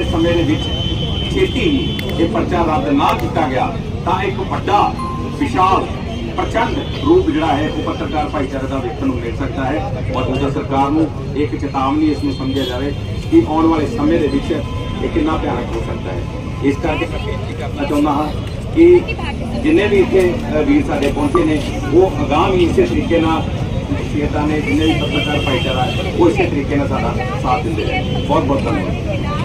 ਇਸ ਸਮੇਂ ਦੇ ਵਿੱਚ ਛੇਤੀ ਇਹ ਪਰਚਾ ਰੱਦ ਨਾ ਕੀਤਾ ਗਿਆ, ਤਾਂ ਇੱਕ ਵੱਡਾ, ਵਿਸ਼ਾਲ, ਪ੍ਰਚੰਡ ਰੂਪ ਜਿਹੜਾ ਹੈ ਉਹ ਪੱਤਰਕਾਰ ਭਾਈਚਾਰੇ ਦਾ ਵੇਖਣ ਨੂੰ ਮਿਲ ਸਕਦਾ ਹੈ। ਔਰ ਦੂਜਾ ਸਰਕਾਰ ਨੂੰ ਇੱਕ ਚੇਤਾਵਨੀ ਇਸ ਨੂੰ ਸਮਝਿਆ ਜਾਵੇ ਕਿ ਆਉਣ ਵਾਲੇ ਸਮੇਂ ਦੇ ਵਿੱਚ ਇਹ ਕਿੰਨਾ ਭਿਆਨਕ ਹੋ ਸਕਦਾ ਹੈ। ਇਸ ਕਰਕੇ ਮੈਂ ਬੇਨਤੀ ਕਰਨਾ ਚਾਹੁੰਦਾ ਹਾਂ ਕਿ ਜਿੰਨੇ ਵੀ ਇੱਥੇ ਵੀਰ ਸਾਡੇ ਪਹੁੰਚੇ ਨੇ, ਉਹ ਅਗਾਮ ਹੀ ਇਸੇ ਤਰੀਕੇ ਨਾਲ ਸ਼ੇਤਾਂ ਨੇ ਜਿੰਨੇ ਵੀ ਪੱਤਰਕਾਰ ਭਾਈਚਾਰਾ ਉਹ ਇਸੇ ਤਰੀਕੇ ਨਾਲ ਸਾਡਾ ਸਾਥ ਦਿੰਦੇ ਰਹੇ ਬਹੁਤ ਬਹੁਤ ਧੰਨਵਾਦ।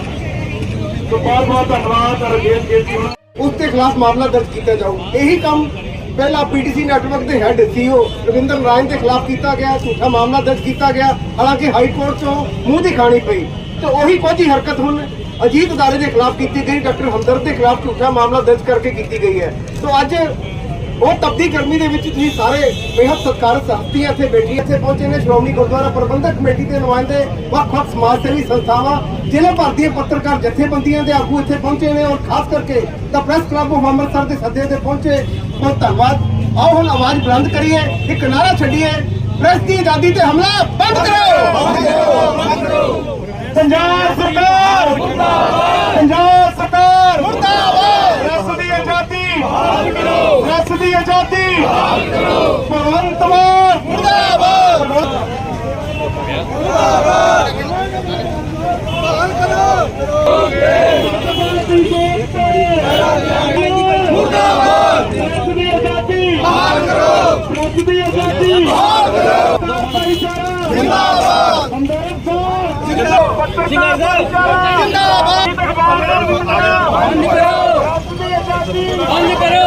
ਤੋਂ ਬਹੁਤ ਬਹੁਤ ਧੰਨਵਾਦ ਰਜੇਸ਼ ਜੀ ਜੀ ਉਸ ਦੇ ਖਿਲਾਫ ਮਾਮਲਾ ਦਰਜ ਕੀਤਾ ਜਾਊ। ਇਹੀ ਕੰਮ ਪਹਿਲਾਂ ਪੀਟੀਸੀ ਨੈਟਵਰਕ ਦੇ ਹੈੱਡ ਸੀਓ ਰਵਿੰਦਰ ਨਾਰਾਇਣ ਦੇ ਖਿਲਾਫ ਕੀਤਾ ਗਿਆ, ਝੂਠਾ ਮਾਮਲਾ ਦਰਜ ਕੀਤਾ ਗਿਆ। ਹਾਲਾਂਕਿ ਹਾਈ ਕੋਰਟ ਤੋਂ ਮੂੰਹ ਦੀ ਖਾਣੀ ਪਈ। ਤੇ ਉਹੀ ਕੋਝੀ ਹਰਕਤ ਹੁਣ ਅਜੀਤ ਅਦਾਰੇ ਦੇ ਖਿਲਾਫ ਕੀਤੀ ਗਈ, ਡਾਕਟਰ ਹਮਦਰਦ ਦੇ ਖਿਲਾਫ ਝੂਠਾ ਮਾਮਲਾ ਦਰਜ ਕਰਕੇ ਕੀਤੀ ਗਈ ਹੈ। ਤੋਂ ਅੱਜ ਉਹ ਤਪਦੀ ਗਰਮੀ ਦੇ ਵਿੱਚ ਤੁਸੀਂ ਸਾਰੇ ਬੇਹੱਦ ਸਤਿਕਾਰਤ ਹਸਤੀਆਂ ਇੱਥੇ ਬੈਠੀ ਇੱਥੇ ਪਹੁੰਚੇ ਨੇ ਸ਼੍ਰੋਮਣੀ ਗੁਰਦੁਆਰਾ ਪ੍ਰਬੰਧਕ ਕਮੇਟੀ ਦੇ ਨੁਮਾਇੰਦੇ, ਵੱਖ-ਵੱਖ ਸਮਾਜ ਸੇਵੀ ਸੰਸਥਾਵਾਂ, ਜ਼ਿਲ੍ਹਾ ਭਰ ਦੀਆਂ ਪੱਤਰਕਾਰ ਜਥੇਬੰਦੀਆਂ ਦੇ ਆਗੂ ਇੱਥੇ ਪਹੁੰਚੇ ਨੇ ਔਰ ਖਾਸ ਕਰਕੇ the press club of Amritsar ਦੇ ਸੱਦੇ ਤੇ ਪਹੁੰਚੇ। ਬਹੁਤ ਧੰਨਵਾਦ। ਆਓ ਹੁਣ ਆਵਾਜ਼ ਬੁਲੰਦ ਕਰੀਏ, ਇੱਕ ਨਾਰਾ ਛੱਡੀਏ। ਪ੍ਰੈਸ ਦੀ ਆਜ਼ਾਦੀ ਤੇ ਹਮਲਾ ਬੰਦ ਕਰੋ! ਪੰਜਾਬ ਸਰਕਾਰ! ਮੁਰਦਾਬਾਦ ਪੰਜਾਬ ਸਰਕਾਰ ਮੁਰਦਾਬਾਦ! ਬਹਾਲ ਕਰੋ ਪ੍ਰੈਸ ਦੀ ਆਜ਼ਾਦੀ ਬਹਾਲ ਕਰੋ ਭਗਵੰਤ ਮਾਨ ਮੁਰਦਾਬਾਦ ਮੁਰਦਾਬਾਦ ਪ੍ਰੈਸ ਦੀ ਆਜ਼ਾਦੀ ਬਹਾਲ ਕਰੋ ਪ੍ਰੈਸ ਦੀ ਆਜ਼ਾਦੀ ਬਹਾਲ ਕਰੋ ਜਿੰਦਾਬਾਦ ਹਮਦਰਦ ਸਾਹਿਬ ਜਿੰਦਾਬਾਦ ਜਿੰਦਾਬਾਦ ਬੰਦ ਕਰੋ।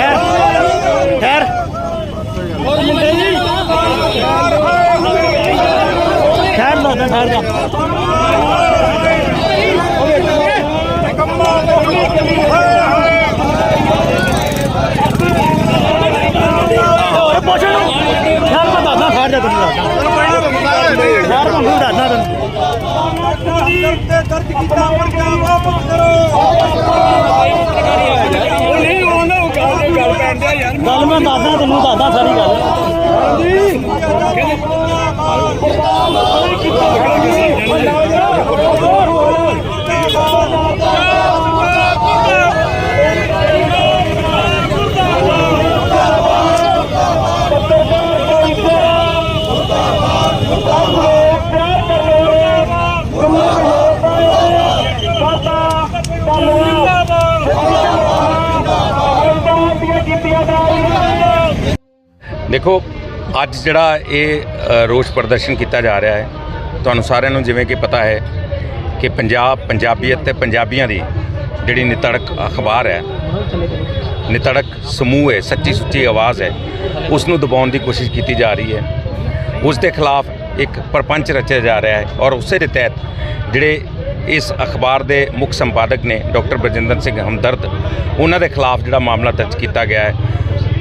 ਮੈਂ ਦੱਸਦਾ ਸਾਰਾ ਸਰ ਤੁਹਾਨੂੰ ਦੱਸਦਾ ਤੈਨੂੰ ਗੱਲ ਮੈਂ ਦੱਸਦਾ ਤੈਨੂੰ ਦੱਸਦਾ ਸਾਰੀ ਗੱਲ। ਦੇਖੋ ਅੱਜ ਜਿਹੜਾ ਇਹ ਰੋਸ ਪ੍ਰਦਰਸ਼ਨ ਕੀਤਾ ਜਾ ਰਿਹਾ ਹੈ। ਤੁਹਾਨੂੰ ਸਾਰਿਆਂ ਨੂੰ ਜਿਵੇਂ ਕਿ ਪਤਾ ਹੈ ਕਿ ਪੰਜਾਬ, ਪੰਜਾਬੀਅਤ ਤੇ ਪੰਜਾਬੀਆਂ ਦੀ ਜਿਹੜੀ ਨਿਤੜਕ ਅਖਬਾਰ ਹੈ, ਨਿਤੜਕ ਸਮੂਹ ਹੈ, ਸੱਚੀ ਸੁੱਚੀ ਆਵਾਜ਼ ਹੈ ਉਸ ਨੂੰ ਦਬਾਉਣ ਦੀ ਕੋਸ਼ਿਸ਼ ਕੀਤੀ ਜਾ ਰਹੀ ਹੈ। ਉਸ ਦੇ ਖਿਲਾਫ ਇੱਕ ਪਰਪੰਚ ਰਚਿਆ ਜਾ ਰਿਹਾ ਹੈ ਔਰ ਉਸੇ ਦੇ ਤਹਿਤ ਜਿਹੜੇ ਇਸ ਅਖਬਾਰ ਦੇ ਮੁੱਖ ਸੰਪਾਦਕ ਨੇ, ਡਾਕਟਰ ਬਰਜਿੰਦਰ ਸਿੰਘ ਹਮਦਰਦ, ਉਹਨਾਂ ਦੇ ਖਿਲਾਫ ਜਿਹੜਾ ਮਾਮਲਾ ਦਰਜ ਕੀਤਾ ਗਿਆ ਹੈ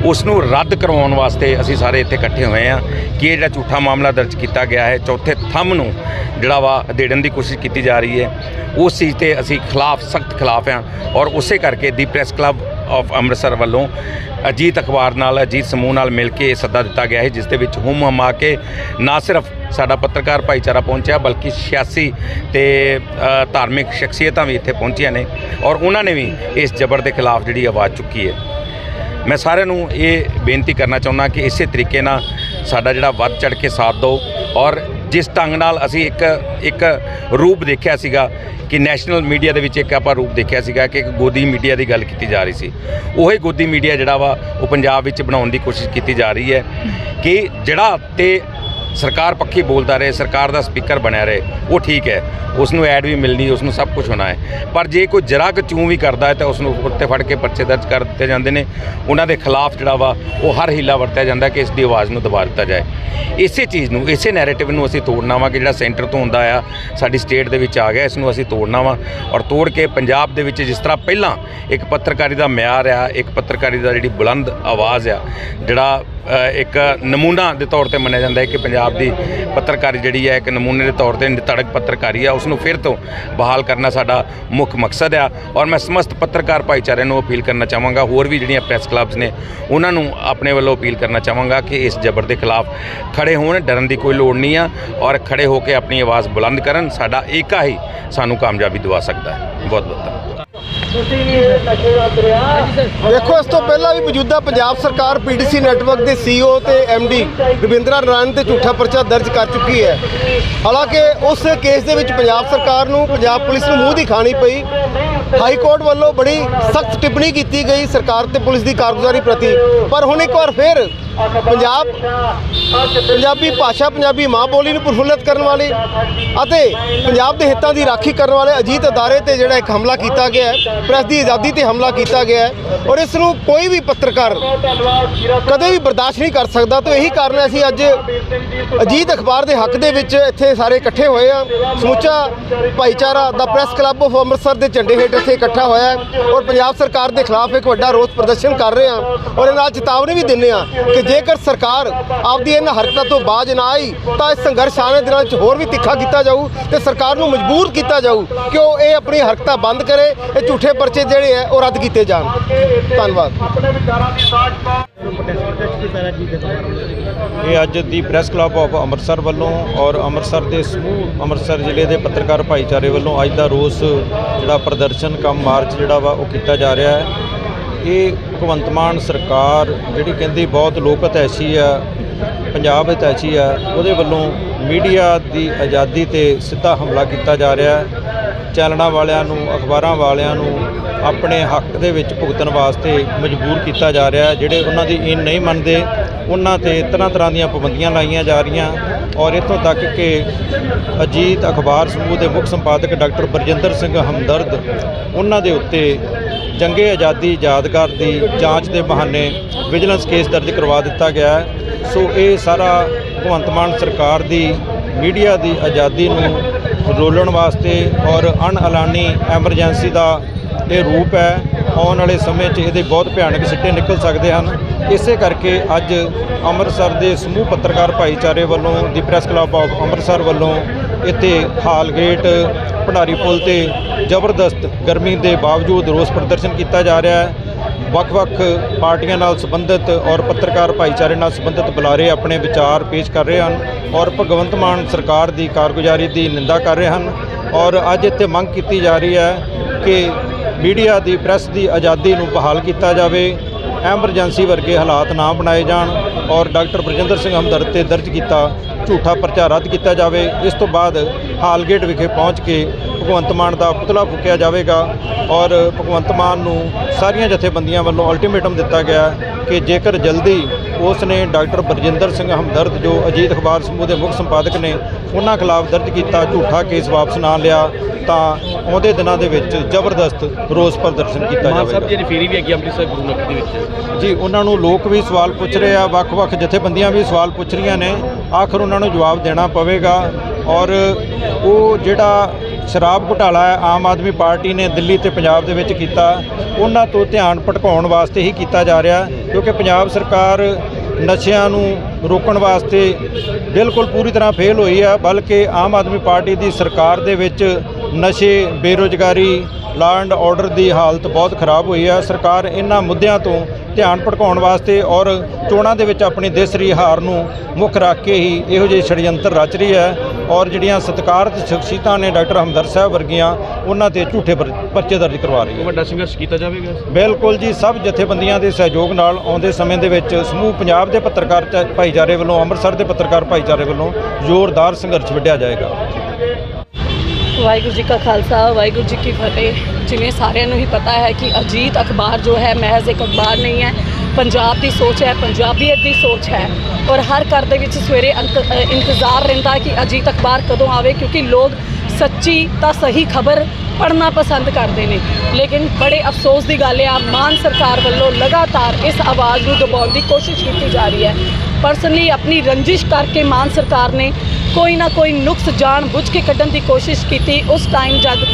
ਉਸ ਨੂੰ ਰੱਦ ਕਰਵਾਉਣ ਵਾਸਤੇ ਅਸੀਂ ਸਾਰੇ ਇੱਥੇ ਇਕੱਠੇ ਹੋਏ ਹਾਂ ਕਿ ਇਹ ਜਿਹੜਾ ਝੂਠਾ ਮਾਮਲਾ ਦਰਜ ਕੀਤਾ ਗਿਆ ਹੈ, ਚੌਥੇ ਥੰਮ ਨੂੰ ਜਿਹੜਾ ਵਾ ਦੇੜਨ ਦੀ ਕੋਸ਼ਿਸ਼ ਕੀਤੀ ਜਾ ਰਹੀ ਹੈ, ਉਸ ਚੀਜ਼ ਤੇ ਅਸੀਂ ਖਿਲਾਫ, ਸਖਤ ਖਿਲਾਫ ਹਾਂ ਔਰ ਉਸੇ ਕਰਕੇ the press club of Amritsar ਵੱਲੋਂ ਅਜੀਤ ਅਖਬਾਰ ਨਾਲ, ਅਜੀਤ ਸਮੂਹ ਨਾਲ ਮਿਲ ਕੇ ਇਹ ਸੱਦਾ ਦਿੱਤਾ ਗਿਆ ਹੈ, ਜਿਸ ਦੇ ਵਿੱਚ ਹੁਮ ਹਮਾ ਕੇ ਨਾ ਸਿਰਫ ਸਾਡਾ ਪੱਤਰਕਾਰ ਭਾਈਚਾਰਾ ਪਹੁੰਚਿਆ, ਬਲਕਿ 86 ਤੇ ਧਾਰਮਿਕ ਸ਼ਖਸੀਅਤਾਂ ਵੀ ਇੱਥੇ ਪਹੁੰਚੀਆਂ ਨੇ ਔਰ ਉਹਨਾਂ ਨੇ ਵੀ ਇਸ ਜ਼ਬਰ ਦੇ ਖਿਲਾਫ ਜਿਹੜੀ ਆਵਾਜ਼ ਚੁੱਕੀ ਹੈ। ਮੈਂ ਸਾਰਿਆਂ ਨੂੰ ਇਹ ਬੇਨਤੀ ਕਰਨਾ ਚਾਹੁੰਦਾ ਕਿ ਇਸੇ ਤਰੀਕੇ ਨਾਲ ਸਾਡਾ ਜਿਹੜਾ ਵੱਧ ਚੜ ਕੇ ਸਾਥ ਦਿਓ ਔਰ ਜਿਸ ਢੰਗ ਨਾਲ ਅਸੀਂ ਇੱਕ ਇੱਕ ਰੂਪ ਦੇਖਿਆ ਸੀਗਾ ਕਿ ਨੈਸ਼ਨਲ ਮੀਡੀਆ ਦੇ ਵਿੱਚ ਇੱਕ ਆਪਾਂ ਰੂਪ ਦੇਖਿਆ ਸੀਗਾ ਕਿ ਇੱਕ ਗੋਦੀ ਮੀਡੀਆ ਦੀ ਗੱਲ ਕੀਤੀ ਜਾ ਰਹੀ ਸੀ। ਉਹੀ ਗੋਦੀ ਮੀਡੀਆ ਜਿਹੜਾ ਵਾ ਉਹ ਪੰਜਾਬ ਵਿੱਚ ਬਣਾਉਣ ਦੀ ਕੋਸ਼ਿਸ਼ ਕੀਤੀ ਜਾ ਰਹੀ ਹੈ ਕਿ ਜਿਹੜਾ ਤੇ ਸਰਕਾਰ ਪੱਖੀ ਬੋਲਦਾ ਰਹੇ, ਸਰਕਾਰ ਦਾ ਸਪੀਕਰ ਬਣਿਆ ਰਹੇ, ਉਹ ਠੀਕ ਹੈ। ਉਸ ਨੂੰ ਐਡ ਵੀ ਮਿਲਣੀ ਉਸ ਨੂੰ ਸਭ ਕੁਝ ਹੋਣਾ ਹੈ। ਪਰ ਜੇ ਕੋਈ ਜਰਾ ਕੁ ਚੂੰ ਵੀ ਕਰਦਾ ਹੈ ਤਾਂ ਉਸ ਨੂੰ ਉੱਤੇ ਫੜ ਕੇ ਪਰਚੇ ਦਰਜ ਕਰ ਦਿੱਤੇ ਜਾਂਦੇ ਨੇ। ਉਹਨਾਂ ਦੇ ਖਿਲਾਫ ਜਿਹੜਾ ਵਾ, ਉਹ ਹਰ ਹੀਲਾ ਵਰਤਿਆ ਜਾਂਦਾ ਕਿ ਇਸ ਦੀ ਆਵਾਜ਼ ਨੂੰ ਦਬਾ ਦਿੱਤਾ ਜਾਏ। ਇਸੇ ਚੀਜ਼ ਨੂੰ, ਇਸੇ ਨੈਰੇਟਿਵ ਨੂੰ ਅਸੀਂ ਤੋੜਨਾ ਵਾ ਕਿ ਜਿਹੜਾ ਸੈਂਟਰ ਤੋਂ ਹੁੰਦਾ ਆ, ਸਾਡੀ ਸਟੇਟ ਦੇ ਵਿੱਚ ਆ ਗਿਆ, ਇਸ ਨੂੰ ਅਸੀਂ ਤੋੜਨਾ ਵਾ। ਔਰ ਤੋੜ ਕੇ ਪੰਜਾਬ ਦੇ ਵਿੱਚ ਜਿਸ ਤਰ੍ਹਾਂ ਪਹਿਲਾਂ ਇੱਕ ਪੱਤਰਕਾਰੀ ਦਾ ਮਿਆਰ ਆ, ਇੱਕ ਪੱਤਰਕਾਰੀ ਦਾ ਜਿਹੜੀ ਬੁਲੰਦ ਆਵਾਜ਼ ਆ, ਜਿਹੜਾ ਇੱਕ ਨਮੂਨਾ ਦੇ ਤੌਰ ਤੇ ਮੰਨਿਆ ਜਾਂਦਾ ਹੈ ਕਿ ਪੰਜਾਬ ਦੀ ਪੱਤਰਕਾਰੀ ਜਿਹੜੀ ਹੈ, ਇੱਕ ਨਮੂਨੇ ਦੇ ਤੌਰ ਤੇ ਨਿਤੜਕ ਪੱਤਰਕਾਰੀ ਆ ਉਸ ਨੂੰ ਫਿਰ ਤੋਂ ਬਹਾਲ ਕਰਨਾ ਸਾਡਾ ਮੁੱਖ ਮਕਸਦ ਆ ਔਰ ਮੈਂ ਸਮਸਤ ਪੱਤਰਕਾਰ ਭਾਈਚਾਰੇ ਨੂੰ ਅਪੀਲ ਕਰਨਾ ਚਾਹਾਂਗਾ, ਹੋਰ ਵੀ ਜਿਹੜੀਆਂ ਪ੍ਰੈਸ ਕਲੱਬਸ ਨੇ, ਉਹਨਾਂ ਨੂੰ ਆਪਣੇ ਵੱਲੋਂ ਅਪੀਲ ਕਰਨਾ ਚਾਹਾਂਗਾ ਕਿ ਇਸ ਜ਼ਬਰ ਦੇ ਖਿਲਾਫ ਖੜੇ ਹੋਣ, ਡਰਨ ਦੀ ਕੋਈ ਲੋੜ ਨਹੀਂ ਆ, ਔਰ ਖੜੇ ਹੋ ਕੇ ਆਪਣੀ ਆਵਾਜ਼ ਬੁਲੰਦ ਕਰਨ, ਸਾਡਾ ਏਕਾ ਹੀ ਸਾਨੂੰ ਕਾਮਯਾਬੀ ਦਿਵਾ ਸਕਦਾ ਹੈ। ਬਹੁਤ ਬਹੁਤ ਧੰਨਵਾਦ। ਦੇਖੋ ਇਸ ਤੋਂ ਪਹਿਲਾਂ ਵੀ ਮੌਜੂਦਾ ਪੰਜਾਬ ਸਰਕਾਰ ਪੀਡੀਸੀ ਨੈਟਵਰਕ ਦੇ ਸੀਈਓ ਤੇ ਐਮਡੀ ਰਵਿੰਦਰਾ ਨਾਰਾਇਣ ਤੇ ਝੂਠਾ ਪਰਚਾ ਦਰਜ ਕਰ ਚੁੱਕੀ ਹੈ। ਹਾਲਾਂਕਿ ਉਸ ਕੇਸ ਦੇ ਵਿੱਚ ਪੰਜਾਬ ਸਰਕਾਰ ਨੂੰ ਪੰਜਾਬ ਪੁਲਿਸ ਨੂੰ ਮੂੰਹ ਦੀ ਖਾਣੀ ਪਈ। ਹਾਈ ਕੋਰਟ ਵੱਲੋਂ ਬੜੀ ਸਖਤ ਟਿੱਪਣੀ ਕੀਤੀ ਗਈ ਸਰਕਾਰ ਤੇ ਪੁਲਿਸ ਦੀ ਕਾਰਗੁਜ਼ਾਰੀ ਪ੍ਰਤੀ। ਪਰ ਹੁਣ ਇੱਕ ਵਾਰ ਫਿਰ ਪੰਜਾਬ ਪੰਜਾਬੀ ਭਾਸ਼ਾ, ਪੰਜਾਬੀ ਮਾਂ ਬੋਲੀ ਨੂੰ ਪ੍ਰਫੁੱਲਤ ਕਰਨ ਵਾਲੇ ਅਤੇ ਪੰਜਾਬ ਦੇ ਹਿੱਤਾਂ ਦੀ ਰਾਖੀ ਕਰਨ ਵਾਲੇ ਅਜੀਤ ਅਦਾਰੇ ਤੇ ਜਿਹੜਾ ਇੱਕ ਹਮਲਾ ਕੀਤਾ ਗਿਆ ਹੈ, ਪ੍ਰੈਸ ਦੀ ਆਜ਼ਾਦੀ ਤੇ ਹਮਲਾ ਕੀਤਾ ਗਿਆ ਹੈ ਔਰ ਇਸ ਨੂੰ ਕੋਈ ਵੀ ਪੱਤਰਕਾਰ ਕਦੇ ਵੀ ਬਰਦਾਸ਼ਤ ਨਹੀਂ ਕਰ ਸਕਦਾ। ਤਾਂ ਇਹੀ ਕਾਰਨ ਹੈ, ਅਸੀਂ ਅੱਜ ਅਜੀਤ ਅਖਬਾਰ ਦੇ ਹੱਕ ਦੇ ਵਿੱਚ ਇੱਥੇ ਸਾਰੇ ਇਕੱਠੇ ਹੋਏ ਆ ਸਮੁੱਚਾ ਭਾਈਚਾਰਾ the press club of Amritsar ਦੇ ਝੰਡੇ ਹੇਠ ਇੱਥੇ ਇਕੱਠਾ ਹੋਇਆ ਔਰ ਪੰਜਾਬ ਸਰਕਾਰ ਦੇ ਖਿਲਾਫ ਇੱਕ ਵੱਡਾ ਰੋਸ ਪ੍ਰਦਰਸ਼ਨ ਕਰ ਰਹੇ ਆ ਔਰ ਇਹਨਾਂ ਚੇਤਾਵਨੀ ਵੀ ਦਿੰਦੇ ਆ ਕਿ ਜੇਕਰ ਸਰਕਾਰ ਆਪਦੀ ਇਹਨਾਂ ਹਰਕਤਾਂ ਤੋਂ ਬਾਜ ਨਾ ਆਈ, ਤਾਂ ਇਸ ਸੰਘਰਸ਼ ਆਉਣ ਵਾਲੇ ਦਿਨਾਂ ਵਿੱਚ ਹੋਰ ਵੀ ਤਿੱਖਾ ਕੀਤਾ ਜਾਊ ਤੇ ਸਰਕਾਰ ਨੂੰ ਮਜਬੂਰ ਕੀਤਾ ਜਾਊ ਕਿ ਉਹ ਇਹ ਆਪਣੀ ਹਰਕਤਾਂ ਬੰਦ ਕਰੇ, ਇਹ ਝੂਠੇ ਪਰਚੇ ਜਿਹੜੇ ਹੈ ਉਹ ਰੱਦ ਕੀਤੇ ਜਾਣ। ਧੰਨਵਾਦ। ਇਹ ਅੱਜ the press club of Amritsar ਵੱਲੋਂ ਔਰ ਅੰਮ੍ਰਿਤਸਰ ਦੇ ਸਮੂਹ, ਅੰਮ੍ਰਿਤਸਰ ਜ਼ਿਲ੍ਹੇ ਦੇ ਪੱਤਰਕਾਰ ਭਾਈਚਾਰੇ ਵੱਲੋਂ ਅੱਜ ਦਾ ਰੋਸ ਜਿਹੜਾ ਪ੍ਰਦਰਸ਼ਨ, ਕਮ ਮਾਰਚ ਜਿਹੜਾ ਵਾ, ਉਹ ਕੀਤਾ ਜਾ ਰਿਹਾ ਹੈ। ਇਹ ਭਗਵੰਤ ਮਾਨ ਸਰਕਾਰ ਜਿਹੜੀ ਕਹਿੰਦੀ ਬਹੁਤ ਲੋਕ ਹਿਤੈਸ਼ੀ ਆ, ਪੰਜਾਬ ਹਿਤੈਸ਼ੀ ਆ, ਉਹਦੇ ਵੱਲੋਂ ਮੀਡੀਆ ਦੀ ਆਜ਼ਾਦੀ ਤੇ ਸਿੱਧਾ ਹਮਲਾ ਕੀਤਾ ਜਾ ਰਿਹਾ ਹੈ। ਚੈਨਲਾਂ ਵਾਲਿਆਂ ਨੂੰ, ਅਖਬਾਰਾਂ ਵਾਲਿਆਂ ਨੂੰ ਆਪਣੇ ਹੱਕ ਦੇ ਵਿੱਚ ਭੁਗਤਣ ਵਾਸਤੇ ਮਜਬੂਰ ਕੀਤਾ ਜਾ ਰਿਹਾ ਜਿਹੜੇ ਉਹਨਾਂ ਦੀ ਇਨ ਨਹੀਂ ਮੰਨਦੇ, ਉਹਨਾਂ ਤੇ ਤਰ੍ਹਾਂ ਤਰ੍ਹਾਂ ਦੀਆਂ ਪਾਬੰਦੀਆਂ ਲਾਈਆਂ ਜਾ ਰਹੀਆਂ। ਔਰ ਇੱਥੋਂ ਤੱਕ ਕਿ ਅਜੀਤ ਅਖਬਾਰ ਸਮੂਹ ਦੇ ਮੁੱਖ ਸੰਪਾਦਕ ਡਾਕਟਰ ਬਰਜਿੰਦਰ ਸਿੰਘ ਹਮਦਰਦ, ਉਹਨਾਂ ਦੇ ਉੱਤੇ ਜੰਗੇ ਆਜ਼ਾਦੀ ਯਾਦਗਾਰ ਦੀ ਜਾਂਚ ਦੇ ਬਹਾਨੇ ਵਿਜੀਲੈਂਸ ਕੇਸ ਦਰਜ ਕਰਵਾ ਦਿੱਤਾ ਗਿਆ ਹੈ। ਸੋ ਇਹ ਸਾਰਾ ਭਗਵੰਤ ਮਾਨ ਸਰਕਾਰ ਦੀ, ਮੀਡੀਆ ਦੀ ਆਜ਼ਾਦੀ ਨੂੰ ਰੋਲਣ ਵਾਸਤੇ ਔਰ ਅਣਐਲਾਨੀ ਐਮਰਜੈਂਸੀ ਦਾ ਇਹ ਰੂਪ ਹੈ। ਆਉਣ ਵਾਲੇ ਸਮੇਂ 'ਚ ਇਹਦੇ ਬਹੁਤ ਭਿਆਨਕ ਸਿੱਟੇ ਨਿਕਲ ਸਕਦੇ ਹਨ। ਇਸੇ ਕਰਕੇ ਅੱਜ ਅੰਮ੍ਰਿਤਸਰ ਦੇ ਸਮੂਹ ਪੱਤਰਕਾਰ ਭਾਈਚਾਰੇ ਵੱਲੋਂ the press club of Amritsar ਵੱਲੋਂ ਇੱਥੇ ਹਾਲ ਗੇਟ, ਭੰਡਾਰੀ ਪੁਲ ਤੇ ਜ਼ਬਰਦਸਤ ਗਰਮੀ ਦੇ ਬਾਵਜੂਦ ਰੋਸ ਪ੍ਰਦਰਸ਼ਨ ਕੀਤਾ ਜਾ ਰਿਹਾ ਹੈ। ਵੱਖ-ਵੱਖ ਪਾਰਟੀਆਂ ਨਾਲ ਸੰਬੰਧਿਤ ਔਰ ਪੱਤਰਕਾਰ ਭਾਈਚਾਰੇ ਨਾਲ ਸੰਬੰਧਿਤ ਬੁਲਾਰੇ ਆਪਣੇ ਵਿਚਾਰ ਪੇਸ਼ ਕਰ ਰਹੇ ਹਨ ਔਰ ਭਗਵੰਤ ਮਾਨ ਸਰਕਾਰ ਦੀ ਕਾਰਗੁਜ਼ਾਰੀ ਦੀ ਨਿੰਦਾ ਕਰ ਰਹੇ ਹਨ ਔਰ ਅੱਜ ਇੱਥੇ ਮੰਗ ਕੀਤੀ ਜਾ ਰਹੀ ਹੈ ਕਿ ਮੀਡੀਆ ਦੀ, ਪ੍ਰੈਸ ਦੀ ਆਜ਼ਾਦੀ ਨੂੰ ਬਹਾਲ ਕੀਤਾ ਜਾਵੇ, ਐਮਰਜੈਂਸੀ ਵਰਗੇ ਹਾਲਾਤ ਨਾ ਬਣਾਏ ਜਾਣ ਔਰ ਡਾਕਟਰ ਬਰਜਿੰਦਰ ਸਿੰਘ ਹਮਦਰਦ ਤੇ ਦਰਜ ਕੀਤਾ ਝੂਠਾ ਪਰਚਾ ਰੱਦ ਕੀਤਾ ਜਾਵੇ। ਇਸ ਤੋਂ ਬਾਅਦ ਹਾਲਗੇਟ ਵਿਖੇ ਪਹੁੰਚ ਕੇ ਭਗਵੰਤ ਮਾਨ ਦਾ ਪੁਤਲਾ ਫੂਕਿਆ ਜਾਵੇਗਾ ਔਰ ਭਗਵੰਤ ਮਾਨ ਨੂੰ ਸਾਰੀਆਂ ਜਥੇਬੰਦੀਆਂ ਵੱਲੋਂ ਅਲਟੀਮੇਟਮ ਦਿੱਤਾ ਗਿਆ ਕਿ ਜੇਕਰ ਜਲਦੀ ਉਸ ਨੇ ਡਾਕਟਰ ਬਰਜਿੰਦਰ ਸਿੰਘ ਹਮਦਰਦ ਜੋ ਅਜੀਤ ਅਖਬਾਰ ਸਮੂਹ ਦੇ ਮੁੱਖ ਸੰਪਾਦਕ ਨੇ ਉਹਨਾਂ ਖਿਲਾਫ ਦਰਜ ਕੀਤਾ ਝੂਠਾ ਕੇਸ ਵਾਪਸ ਨਾ ਲਿਆ ਤਾਂ ਆਉਂਦੇ ਦਿਨਾਂ ਦੇ ਵਿੱਚ ਜ਼ਬਰਦਸਤ ਰੋਸ ਪ੍ਰਦਰਸ਼ਨ ਕੀਤਾ ਜਾਵੇਗਾ। ਜਿਹੜੀ ਫੇਰੀ ਵੀ ਹੈਗੀ ਅੰਮ੍ਰਿਤਸਰ ਗੁਰੂ ਨਗਰ ਦੇ ਵਿੱਚ। ਜੀ ਉਹਨਾਂ ਨੂੰ ਲੋਕ ਵੀ ਸਵਾਲ ਪੁੱਛ ਰਹੇ ਆ ਵੱਖ-ਵੱਖ ਜਥੇਬੰਦੀਆਂ ਵੀ ਸਵਾਲ ਪੁੱਛ ਰਹੀਆਂ ਨੇ। ਆਖਰ ਉਹਨਾਂ ਨੂੰ ਜਵਾਬ ਦੇਣਾ ਪਵੇਗਾ ਔਰ ਉਹ ਜਿਹੜਾ ਸ਼ਰਾਬ ਘੁਟਾਲਾ ਆਮ ਆਦਮੀ ਪਾਰਟੀ ਨੇ ਦਿੱਲੀ ਤੇ ਪੰਜਾਬ ਦੇ ਵਿੱਚ ਕੀਤਾ। ਉਹਨਾਂ ਤੋਂ ਧਿਆਨ ਭਟਕਾਉਣ ਵਾਸਤੇ ਹੀ ਕੀਤਾ ਜਾ ਰਿਹਾ, ਕਿਉਂਕਿ ਪੰਜਾਬ ਸਰਕਾਰ ਨਸ਼ਿਆਂ ਨੂੰ ਰੋਕਣ ਵਾਸਤੇ ਬਿਲਕੁਲ ਪੂਰੀ ਤਰ੍ਹਾਂ ਫੇਲ ਹੋਈ ਆ, ਬਲਕਿ ਆਮ ਆਦਮੀ ਪਾਰਟੀ ਦੀ ਸਰਕਾਰ ਦੇ ਵਿੱਚ ਨਸ਼ੇ ਬੇਰੁਜ਼ਗਾਰੀ ਲਾਅ ਐਂਡ ਆਰਡਰ ਦੀ ਹਾਲਤ ਬਹੁਤ ਖਰਾਬ ਹੋਈ ਹੈ ਸਰਕਾਰ ਇਹਨਾਂ ਮੁੱਦਿਆਂ ਤੋਂ ਧਿਆਨ ਭਟਕਾਉਣ ਵਾਸਤੇ ਔਰ ਚੋਣਾਂ ਦੇ ਵਿੱਚ ਆਪਣੀ ਦੇਸਰੀ ਹਾਰ ਨੂੰ ਮੁੱਖ ਰੱਖ ਕੇ ਹੀ ਇਹੋ ਜਿਹੇ ષਡਯੰਤਰ ਰਚ ਰਹੀ ਹੈ ਔਰ ਜਿਹੜੀਆਂ ਸਤਿਕਾਰਤ ਸ਼ਖਸੀਅਤਾਂ ਨੇ ਡਾਕਟਰ ਹਮਦਰ ਸਾਹਿਬ ਵਰਗੀਆਂ ਉਹਨਾਂ ਤੇ ਝੂਠੇ ਪਰ- ਪਰਚੇ ਦਰਜ ਕਰਵਾ ਰਹੀ ਹੈ। ਵੱਡਾ ਸੰਘਰਸ਼ ਕੀਤਾ ਜਾਵੇਗਾ ਬਿਲਕੁਲ ਜੀ ਸਭ ਜਥੇਬੰਦੀਆਂ ਦੇ ਸਹਿਯੋਗ ਨਾਲ ਆਉਂਦੇ ਸਮੇਂ ਦੇ ਵਿੱਚ ਸਮੂਹ ਪੰਜਾਬ ਦੇ ਪੱਤਰਕਾਰ ਭਾਈਚਾਰੇ ਵੱਲੋਂ ਅੰਮ੍ਰਿਤਸਰ ਦੇ ਪੱਤਰਕਾਰ ਭਾਈਚਾਰੇ ਵੱਲੋਂ ਜ਼ੋਰਦਾਰ ਸੰਘਰਸ਼ ਵਿੱਢਿਆ ਜਾਏਗਾ। ਵਾਹਿਗੁਰੂ ਜੀ ਕਾ ਖਾਲਸਾ, ਵਾਹਿਗੁਰੂ ਜੀ ਕੀ ਫਤਿਹ। ਜਿਵੇਂ ਸਾਰਿਆਂ ਨੂੰ ਹੀ ਪਤਾ ਹੈ ਕਿ ਅਜੀਤ ਅਖਬਾਰ ਜੋ ਹੈ, ਮਹਿਜ਼ ਇੱਕ ਅਖਬਾਰ ਨਹੀਂ ਹੈ। ਪੰਜਾਬ ਦੀ ਸੋਚ ਹੈ, ਪੰਜਾਬੀਅਤ ਦੀ ਸੋਚ ਹੈ। ਔਰ ਹਰ ਘਰ ਦੇ ਵਿੱਚ ਸਵੇਰੇ ਅੰਤ- ਇੰਤਜ਼ਾਰ ਰਹਿੰਦਾ ਕਿ ਅਜੀਤ ਅਖਬਾਰ ਕਦੋਂ ਆਵੇ, ਕਿਉਂਕਿ ਲੋਕ ਸੱਚੀ ਤਾਂ ਸਹੀ ਖਬਰ ਪੜ੍ਹਨਾ ਪਸੰਦ ਕਰਦੇ ਨੇ। ਲੇਕਿਨ ਬੜੇ ਅਫਸੋਸ ਦੀ ਗੱਲ ਹੈ ਮਾਨ ਸਰਕਾਰ ਵੱਲੋਂ ਲਗਾਤਾਰ ਇਸ ਆਵਾਜ਼ ਨੂੰ ਦਬਾਉਣ ਦੀ ਕੋਸ਼ਿਸ਼ ਕੀਤੀ ਜਾ ਰਹੀ ਹੈ। ਪਰਸਨਲੀ ਆਪਣੀ ਰੰਜਿਸ਼ ਕਰਕੇ ਮਾਨ ਸਰਕਾਰ ਨੇ ਕੋਈ ਨਾ ਕੋਈ ਨੁਕਸ ਜਾਣ ਬੁੱਝ ਕੇ ਕੱਢਣ ਦੀ ਕੋਸ਼ਿਸ਼ ਕੀਤੀ। ਉਸ ਟਾਈਮ ਜਦ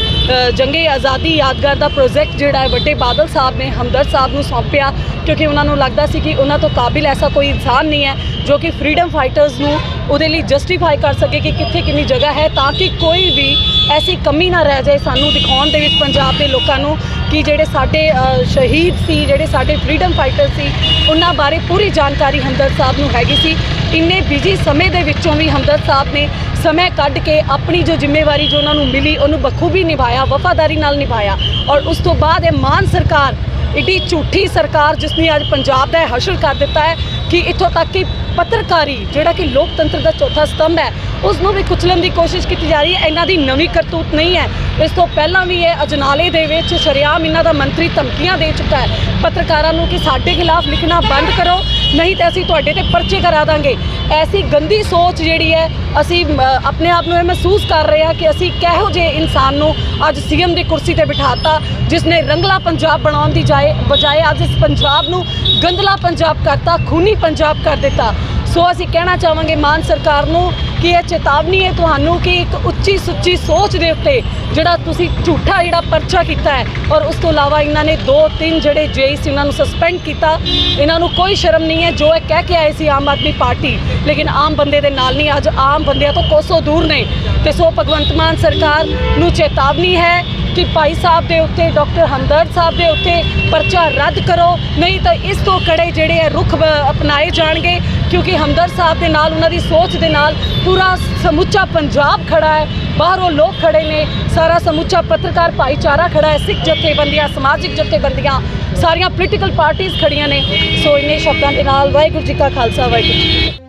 ਜੰਗੇ ਆਜ਼ਾਦੀ ਯਾਦਗਾਰ ਦਾ ਪ੍ਰੋਜੈਕਟ ਜਿਹੜਾ ਹੈ, ਵੱਡੇ ਬਾਦਲ ਸਾਹਿਬ ਨੇ ਹਮਦਰਦ ਸਾਹਿਬ ਨੂੰ ਸੌਂਪਿਆ, ਕਿਉਂਕਿ ਉਹਨਾਂ ਨੂੰ ਲੱਗਦਾ ਸੀ ਕਿ ਉਹਨਾਂ ਤੋਂ ਕਾਬਿਲ ਐਸਾ ਕੋਈ ਇਨਸਾਨ ਨਹੀਂ ਹੈ ਜੋ ਕਿ ਫਰੀडम ਫਾਈਟਰਸ ਨੂੰ ਉਹਦੇ ਲਈ ਜਸਟੀਫਾਈ ਕਰ ਸਕੇ ਕਿ ਕਿੱਥੇ ਕਿੰਨੀ ਜਗ੍ਹਾ ਹੈ, ਤਾਂ ਕਿ ਕੋਈ ਵੀ ਐਸੀ ਕਮੀ ਨਾ ਰਹਿ ਜਾਏ ਸਾਨੂੰ ਦਿਖਾਉਣ ਦੇ ਵਿੱਚ ਪੰਜਾਬ ਦੇ ਲੋਕਾਂ ਨੂੰ ਕਿ ਜਿਹੜੇ ਸਾਡੇ ਸ਼ਹੀਦ ਸੀ, ਜਿਹੜੇ ਸਾਡੇ ਫਰੀडम ਫਾਈਟਰ ਸੀ, ਉਹਨਾਂ ਬਾਰੇ ਪੂਰੀ ਜਾਣਕਾਰੀ ਹਮਦਰਦ ਸਾਹਿਬ ਨੂੰ ਹੈਗੀ ਸੀ। ਇੰਨੇ ਬਿਜ਼ੀ ਸਮੇਂ ਦੇ ਵਿੱਚੋਂ ਵੀ ਹਮਦਰਦ ਸਾਹਿਬ ਨੇ ਸਮੇਂ ਕੱਢ ਕੇ ਆਪਣੀ ਜੋ ਜ਼ਿੰਮੇਵਾਰੀ ਜੋ ਉਹਨਾਂ ਨੂੰ ਮਿਲੀ, ਉਹਨੂੰ ਬਖੂਬੀ ਨਿਭਾਇਆ, ਵਫਾਦਾਰੀ ਨਾਲ ਨਿਭਾਇਆ। ਔਰ ਉਸ ਤੋਂ ਬਾਅਦ ਇਹ ਮਾਨ ਸਰਕਾਰ, ਏਡੀ ਝੂਠੀ ਸਰਕਾਰ ਜਿਸ ਨੇ ਅੱਜ ਪੰਜਾਬ ਦਾ ਇਹ ਹਸ਼ਰ ਕਰ ਦਿੱਤਾ ਹੈ ਕਿ ਇੱਥੋਂ ਤੱਕ ਕਿ ਪੱਤਰਕਾਰੀ, ਜਿਹੜਾ ਕਿ ਲੋਕਤੰਤਰ ਦਾ ਚੌਥਾ ਸਤੰਭ ਹੈ ਉਸ ਨੂੰ ਵੀ ਕੁਚਲਣ ਦੀ ਕੋਸ਼ਿਸ਼ ਕੀਤੀ ਜਾ ਰਹੀ ਹੈ। ਇਹਨਾਂ ਦੀ ਨਵੀਂ ਕਰਤੂਤ ਨਹੀਂ ਹੈ। ਇਸ ਤੋਂ ਪਹਿਲਾਂ ਵੀ ਇਹ ਅਜਨਾਲੇ ਦੇ ਵਿੱਚ ਸ਼ਰੇਆਮ ਇਹਨਾਂ ਦਾ ਮੰਤਰੀ ਧਮਕੀਆਂ ਦੇ ਚੁੱਕਾ ਹੈ। ਪੱਤਰਕਾਰਾਂ ਨੂੰ ਕਿ ਸਾਡੇ ਖਿਲਾਫ ਲਿਖਣਾ ਬੰਦ ਕਰੋ, ਨਹੀਂ ਤਾਂ ਅਸੀਂ ਤੁਹਾਡੇ ਤੇ ਪਰਚੇ ਕਰਾ ਦਾਂਗੇ। ਐਸੀ ਗੰਦੀ ਸੋਚ ਜਿਹੜੀ ਹੈ, ਅਸੀਂ ਆਪਣੇ ਆਪ ਨੂੰ ਇਹ ਮਹਿਸੂਸ ਕਰ ਰਹੇ ਹਾਂ ਕਿ ਅਸੀਂ ਕਿਹੋ ਜਿਹੇ ਇਨਸਾਨ ਨੂੰ ਅੱਜ ਸੀਐਮ ਦੀ ਕੁਰਸੀ ਤੇ ਬਿਠਾਤਾ ਜਿਸ ਨੇ ਰੰਗਲਾ ਪੰਜਾਬ ਬਣਾਉਣ ਦੀ ਜਾਏ, ਬਜਾਏ ਅੱਜ ਇਸ ਪੰਜਾਬ ਨੂੰ ਗੰਦਲਾ ਪੰਜਾਬ ਕਰਤਾ, ਖੂਨੀ ਪੰਜਾਬ ਕਰ ਦਿੱਤਾ। ਸੋ ਅਸੀਂ ਕਹਿਣਾ ਚਾਹਾਂਗੇ ਮਾਨ ਸਰਕਾਰ ਨੂੰ ਕਿ ਇਹ ਚੇਤਾਵਨੀ ਹੈ ਤੁਹਾਨੂੰ ਕਿ ਇੱਕ ਉੱਚੀ ਸੁੱਚੀ ਸੋਚ ਦੇ ਉੱਤੇ ਜਿਹੜਾ ਤੁਸੀਂ ਝੂਠਾ ਜਿਹੜਾ ਪਰਚਾ ਕੀਤਾ ਹੈ ਔਰ ਉਸ ਤੋਂ ਇਲਾਵਾ ਇਹਨਾਂ ਨੇ ਦੋ ਤਿੰਨ ਜਿਹੜੇ ਜੇਈ ਸੀ, ਉਹਨਾਂ ਨੂੰ ਸਸਪੈਂਡ ਕੀਤਾ। ਇਹਨਾਂ ਨੂੰ ਕੋਈ ਸ਼ਰਮ ਨਹੀਂ ਹੈ, ਜੋ ਇਹ ਕਹਿ ਕੇ ਆਏ ਸੀ ਆਮ ਆਦਮੀ ਪਾਰਟੀ, ਲੇਕਿਨ ਆਮ ਬੰਦੇ ਦੇ ਨਾਲ ਨਹੀਂ, ਅੱਜ ਆਮ ਬੰਦਿਆਂ ਤੋਂ ਕੋਸੋਂ ਦੂਰ ਨੇ। ਤੇ ਸੋ ਭਗਵੰਤ ਮਾਨ ਸਰਕਾਰ ਨੂੰ ਚੇਤਾਵਨੀ ਹੈ ਕਿ ਭਾਈ ਸਾਹਿਬ ਦੇ ਉੱਤੇ, ਡਾਕਟਰ ਹਮਦਰਦ ਸਾਹਿਬ ਦੇ ਉੱਤੇ ਪਰਚਾ ਰੱਦ ਕਰੋ, ਨਹੀਂ ਤਾਂ ਇਸ ਤੋਂ ਕੜੇ ਜਿਹੜੇ ਹੈ ਰੁਖ ਅਪਣਾਏ ਜਾਣਗੇ, ਕਿਉਂਕਿ ਹਮਦਰਦ ਸਾਹਿਬ ਦੇ ਨਾਲ, ਉਹਨਾਂ ਦੀ ਸੋਚ ਦੇ ਨਾਲ ਪੂਰਾ ਸਮੁੱਚਾ ਪੰਜਾਬ ਖੜਾ ਹੈ, ਬਾਹਰੋਂ ਲੋਕ ਖੜੇ ਨੇ, ਸਾਰਾ ਸਮੁੱਚਾ ਪੱਤਰਕਾਰ ਭਾਈਚਾਰਾ ਖੜਾ ਹੈ, ਸਿੱਖ ਜਥੇਬੰਦੀਆਂ, ਸਮਾਜਿਕ ਜਥੇਬੰਦੀਆਂ, ਸਾਰੀਆਂ ਪੋਲੀਟੀਕਲ ਪਾਰਟੀਆਂ ਖੜੀਆਂ ਨੇ। ਸੋ ਇਨੇ ਸ਼ਬਦਾਂ ਦੇ ਨਾਲ ਵਾਹਿਗੁਰੂ ਜੀ ਕਾ ਖਾਲਸਾ, ਵਾਹਿਗੁਰੂ ਜੀ